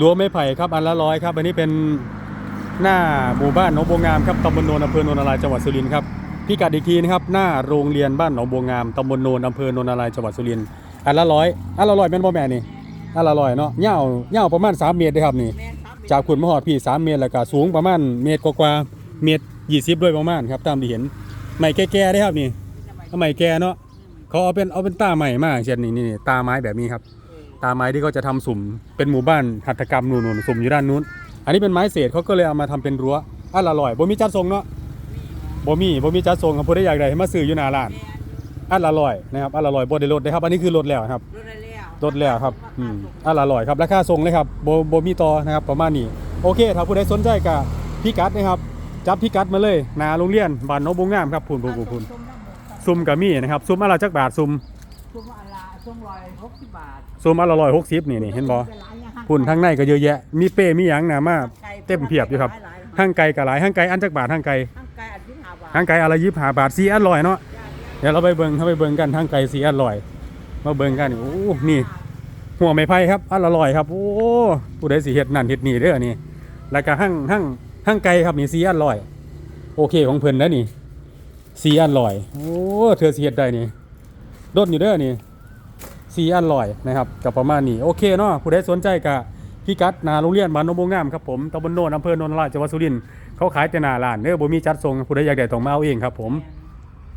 รั้วไม้ไผ่ครับอันละร้อยครับ อันนี้เป็นหน้าหมู่บ้านหนองบัวงามครับตำบลโนนอำเภอโนนารายจังหวัดสุรินทร์ครับพิกัดอีกทีนะครับหน้าโรงเรียนบ้านหนองบัวงามตำบลโนนอำเภอโนนารายจังหวัดสุรินทร์อันละร้อยอันละร้อยแม่นบ่แม่นี่อันละร้อยเนาะยาวยาวประมาณ 3 เมตรเด้อครับนี่แม่นครับจากขุนมหอดพี่ 3 เมตรแล้วก็สูงประมาณเมตรกว่าๆเมตร20ด้วยประมาณครับตามที่เห็นใหม่แก่ๆได้อครับนี่เอาใหม่แก่เนาะเขาเอาเป็นเอาเป็นตาใหม่มากเช่นนี่นี่ตาไม้แบบนี้ครับ ตาไม้ที่เขาจะทำสุ่ม เป็นหมู่บ้านหัตถกรรมนู่นๆสุ่มอยู่ด้านนู้น อันนี้เป็นไม้เศษเขาก็เลยเอามาทำเป็นรั้วอันละร้อยบ่มีจัดทรงเนาะบ่มีบ่มีจัดทรงครับผู้ใดอยากได้ให้มาซื้ออยู่หน้าร้านแม่นอันละร้อยนะครับอันละร้อยบ่ได้ลดเลยครับ อันนี้คือลดแล้วครับรถได้แล้วลดแล้วครับอืมอันละร้อยครับราคาทรงเลยครับบ่บ่มีต่อนะครับประมาณนี้โอเค ถ้าผู้ใดสนใจก็พิกัดนะครับ จับพิกัดมาเลยหน้าโรงเรียนบ้านหนองบุงงามครับพูนพูนพูนพูนส้มน้ำหมกซุ่มก็มีนะครับซุ่มอันละจักบาทซุ่มส้มอะไร ส้มลอยหกสิบบาทซุ่มอันละร้อยหกสิบนี่นี่เห็นบ่พุ่นทั้งในก็เยอะแยะ มีเป้มีหยังหนามาเต็มเพียบอยู่ครับห้างไก่กับหลายห้างไก่อันจักบาทห้างไก่ห้างไก่อันที่หาบาทห้างไก่อะไรยิบหาบาทสี่อันลอยเนาะเดี๋ยวเราไปเบิ่งเข้าไปเบิ่งกันห้างไก่สี่อันลอย มาเบิ่งกันนี่โอ้นี่ หัวไม้ไผ่ครับอันละลอยครับ โอ้ผู้ใดสิเฮ็ดนั่นเฮ็ดนี่เด้อนี่แล้วก็ห้างห้างห้างไก่ครับนี่สี่อันลอย โอเคของเพิ่นแล้วนี่สี่อันลอย โอ้เธอสิเฮ็ดได้นี่ดดอยู่เด้อนี่ สีอันลอยนะครับกับประมาณนี้โอเคเนาะผู้ใดสนใจกับพี่กัดนาโรงเรียนบ้านนมงบงงามครับผมตำบลโนนอำเภอโนนทราชจังหวัดสุรินทร์เขาขายแต่หนาร้านเด้อบ่มีจัดส่งผู้ใดอยากได้ต้องมาเอาเองครับผม